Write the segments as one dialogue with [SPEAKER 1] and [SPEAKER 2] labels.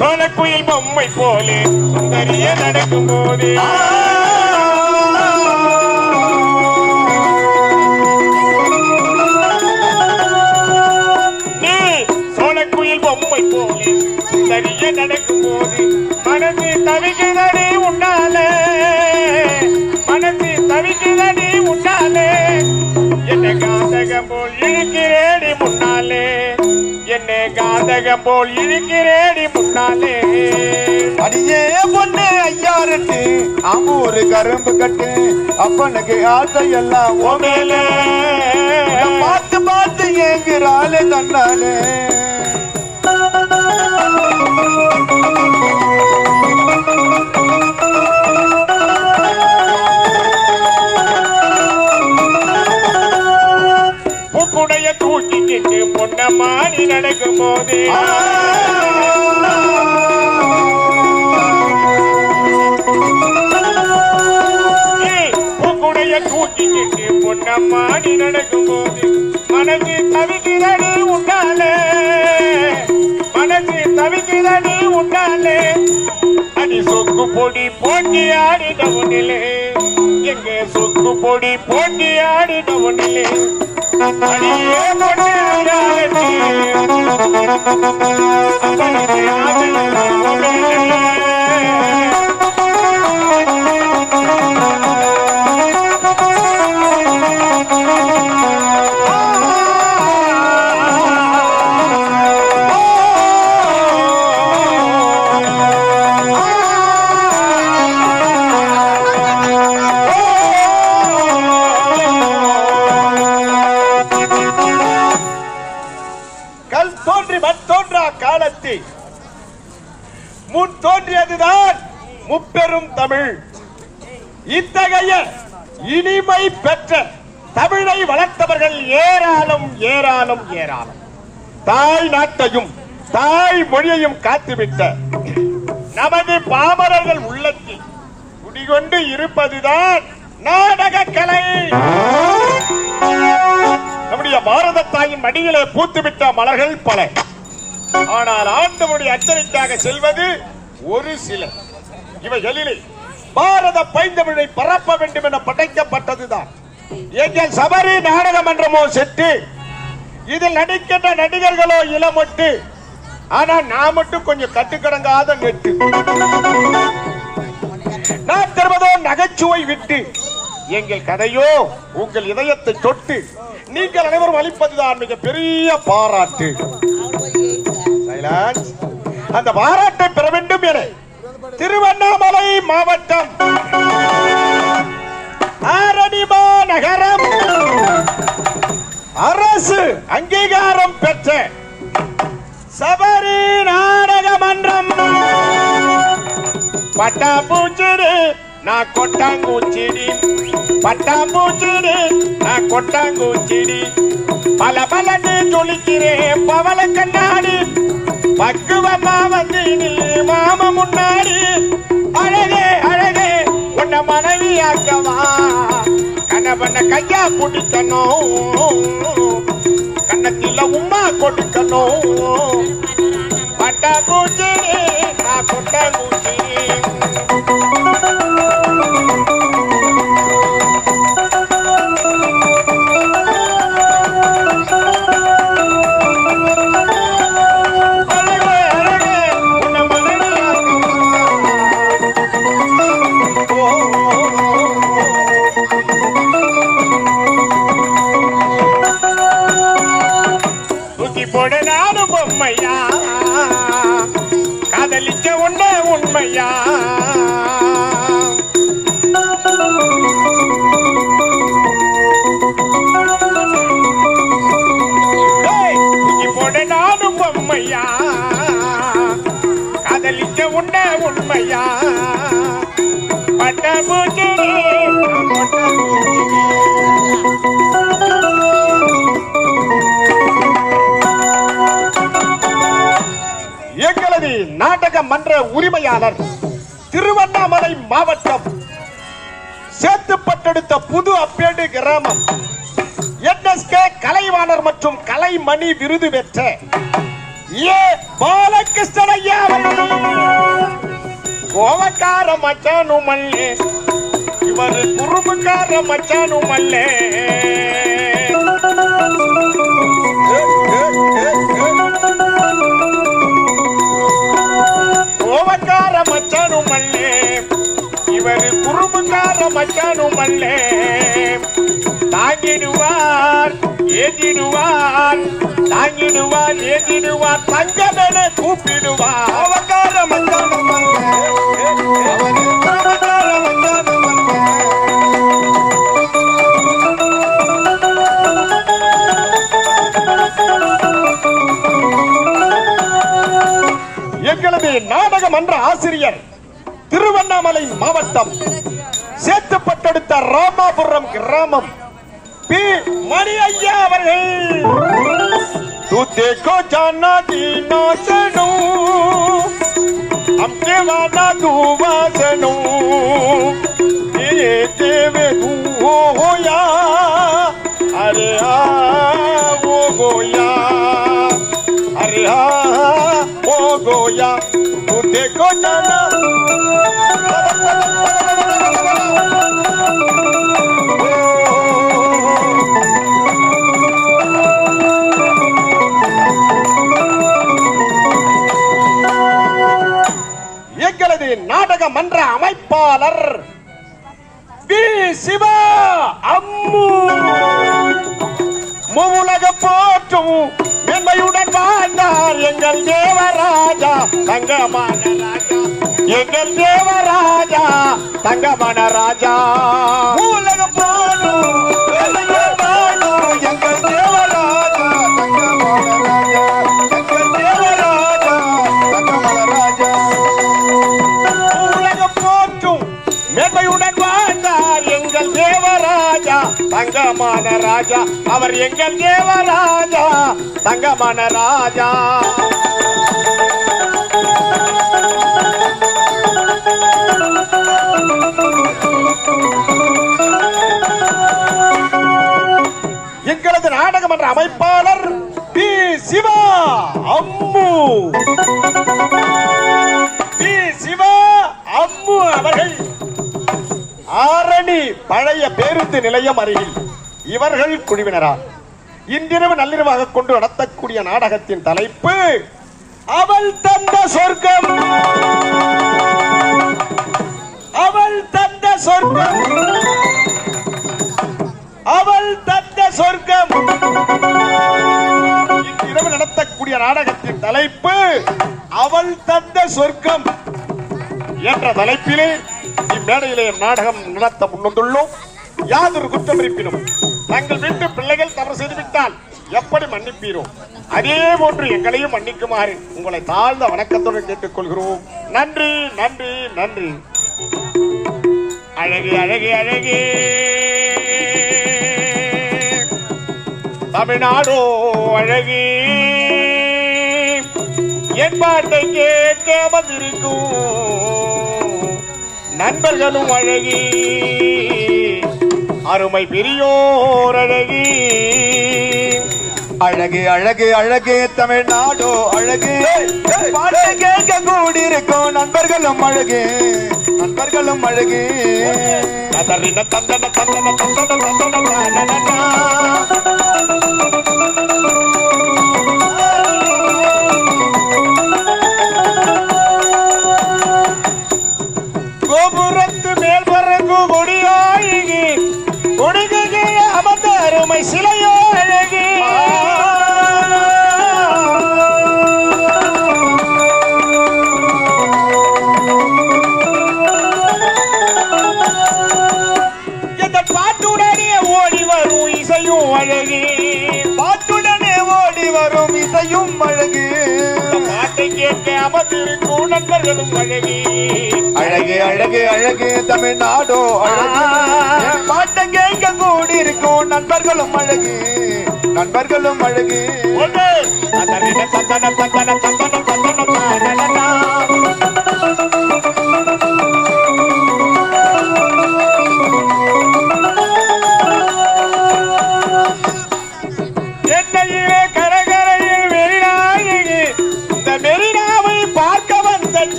[SPEAKER 1] சோழக்குயில் பொம்மை போலே சுந்தரிய நடக்கும் போதே காந்தகம் போல் இழுக்கிறேடி முன்னாலே.
[SPEAKER 2] அடியே பொண்ணு ஐயாருட்டு அம்மூரு கரும்பு கட்டு. அப்பனுக்கு ஆசை எல்லாம்
[SPEAKER 1] ஓ மேலே
[SPEAKER 2] பார்த்து பார்த்து ஏங்குறாளே தன்னாலே.
[SPEAKER 1] மாறி நடக்கும் போதே. பூக்குடைய தூக்கிக்கிட்டு பொன்ன மாறி நடக்கும் போது. மனசு தவிக்கிறடி உண்டாலே மனசு தவிக்கிறடி உண்டாலே அடி சொக்கு பொடி போட்டி ஆடினவனிலே எங்க சொக்கு பொடி போட்டி ஆடினவனிலே அடியே பொண்ணு
[SPEAKER 2] தமிழ். இத்தகைய இனிமை பெற்ற தமிழை வளர்த்தவர்கள் ஏராளம் ஏராளம் ஏராளம். தாய் நாட்டையும் தாய் மொழியையும் காத்துவிட்ட நமது பாமரர்கள் உள்ளத்தில் குடிகொண்டு இருப்பதுதான் நாடக கலை நம்முடைய பாரத தாயின் மடியிலே பூத்துவிட்ட மலர்கள் பல. ஆனால் ஆண்டவருடைய அச்சனைக்காக செல்வது ஒரு சில. இவைகளிலே பாரத பைந்தமிழை பரப்ப வேண்டும் என படைக்கப்பட்டதுதான். எங்கள் சபரி நாடக மன்றமோ செட்டு இதில் நடிக்கின்ற நடிகர்களோ இளமொட்டு ஆனா நான் மட்டும் கொஞ்சம் கட்டுக்கடங்காத நெட்டு. நான் தருவதோ நகைச்சுவை விட்டு. எங்கள் கதையோ உங்கள் இதயத்தை தொட்டு நீங்கள் அனைவரும் அளிப்பதுதான் மிக பெரிய பாராட்டு. அந்த பாராட்டை பெற வேண்டும் என திருவண்ணாமலை மாவட்டம். ஆரணிமா நகரம். அரசு அங்கீகாரம் பெற்ற சபரி நாடக மன்றம். பட்டாம்பூச்சிடி நான் கொட்டாங்கூச்சிடி. பட்டாம்பூச்சிடி நான் கொட்டாங்கூச்சிடி. பல பலன்னு ஜொலிக்கிறேன் பவள கண்ணாடி. பக்குவமா வந்து நில்லு மாம முன்னாடி. அழகே அழகே உன்னை மனைவியாக்கவா? கணவன கையா பிடிக்கணும் கண்ணத்தில உமா கொடுக்கணும். பட்டாம்பூச்சிடி நான் கொட்டாங்கூச்சிடி அழகே, எங்களது நாடக மன்ற உரிமையாளர் திருவண்ணாமலை மாவட்டம் சேத்துப்பட்டெடுத்த புது அப்பேடு கிராமம். என்எஸ்கே கலைவாணர் மற்றும் கலைமணி விருது பெற்ற ஏ பாலகிருஷ்ணன் ஐயா கோவக்கார மச்சானும் அல்ல இவர் குறும்புக்கார மச்சானும் அல்ல குறும்புக்கார மச்சானும் அல்ல தாங்கிடுவார் ஏற்றிடுவார் தாங்கிடுவார் ஏற்றிடுவார் தங்கமென கூப்பிடுவார்
[SPEAKER 3] அவகார மச்சானும்
[SPEAKER 2] எங்களது நாடக மன்ற ஆசிரியர் திருவண்ணாமலை மாவட்டம் சேத்துப்பட்டடுத்த ராமாபுரம் கிராமம் பி மணி ஐயா அவர்கள் तू देखो जाना दीना सनू हमके वादा तू वासनू ये देवे तू हो होया अरे आ वो गोया अरे आ वो गोया तू देखो जाना எங்களது நாடக மன்ற அமைப்பாளர் வி. சிவா. அம்மு. மூலக போற்றும் மென்மையுடன் வாழ்ந்தார் எங்கள் தேவராஜா தங்கமான ராஜா. எங்கள் தேவராஜா தங்கமான ராஜா.
[SPEAKER 3] உலகம் தேவராஜா தங்கமான ராஜா.
[SPEAKER 2] அவர் எங்கள் தேவராஜா தங்கமான ராஜா. எங்களது நாடகமன்ற அமைப்பாளர் பி. சிவா அம்மு. பி. சிவா அம்மு அவர்கள் ஆரணி பழைய பேருந்து நிலையம் அருகில் இவர்கள் குழுவினரா இன்றிரவு நள்ளிரவாக கொண்டு நடத்தக்கூடிய நாடகத்தின் தலைப்பு அவள் தந்த சொர்க்கம். சொர்க்கம். அவள் தந்த சொர்க்கம். இரவு நடத்தக்கூடிய நாடகத்தின் தலைப்பு அவள் தந்த சொர்க்கம் என்ற தலைப்பிலே இம்மேடையிலே நாடகம் நடத்த முன்வந்துள்ளோம். யாதொரு குற்றம் இருப்பினும் தங்கள் வீட்டு பிள்ளைகள் தவறு செய்துவிட்டால் எப்படி மன்னிப்பீரோ? அதே போன்று எங்களையும் மன்னிக்குமாறு உங்களை தாழ்ந்த வணக்கத்துடன் கேட்டுக்கொள்கிறோம். நன்றி நன்றி நன்றி. அழகு அழகு அழகு. தமிழ்நாடோ அழகு. என் பாட்டை கேட்க வந்திருக்கும். நண்பர்களும் அழகி. அருமை பெரியோர் அழகி.
[SPEAKER 3] அழகு அழகு அழகு தமிழ்நாடோ அழகு. பாட்டு கேட்க இருக்கும் நண்பர்களும் அழகு. நண்பர்களும் அழகு.
[SPEAKER 2] தந்தன தந்தன தந்தன தந்தன தந்தன. அமர்ந்திருக்கும் நண்பர்களும் அழகி.
[SPEAKER 3] அழகு அழகு அழகு தமிழ்நாடோ அழகு. பாட்டை கேட்க கூடியிருக்கும் நண்பர்களும் அழகு. நண்பர்களும் அழகு.
[SPEAKER 2] ஒன்று. அதறின தந்தன தந்தன தந்தன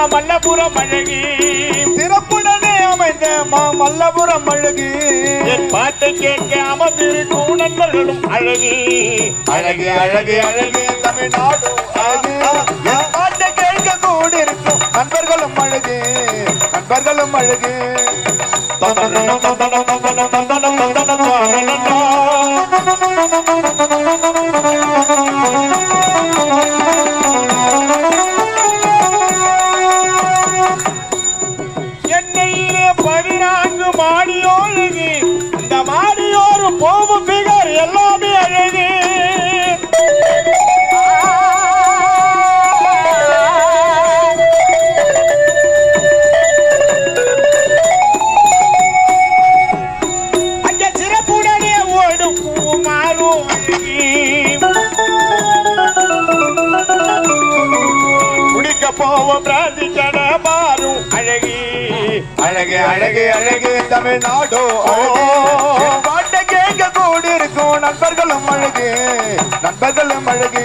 [SPEAKER 3] மாமல்லபுரம் அழகி.
[SPEAKER 2] சிறப்புடனே அமைந்த மாமல்லபுரம் அழகு.
[SPEAKER 3] என் பாட்டை கேட்க அமர்ந்திருக்கும் நண்பர்களும் அழகி.
[SPEAKER 2] அழகு அழகு அழகு தமிழ்நாடு அழகு. என் பாட்டை கேட்க கூடியிருக்கும் நண்பர்களும் அழகு நண்பர்களும் அழகு.
[SPEAKER 3] அழகு அழகு அழகு
[SPEAKER 2] தமிழ்நாடு. அழகு பாட்டை கேட்க கூடி இருக்கும் நண்பர்களும் அழகு நண்பர்களும் அழகு.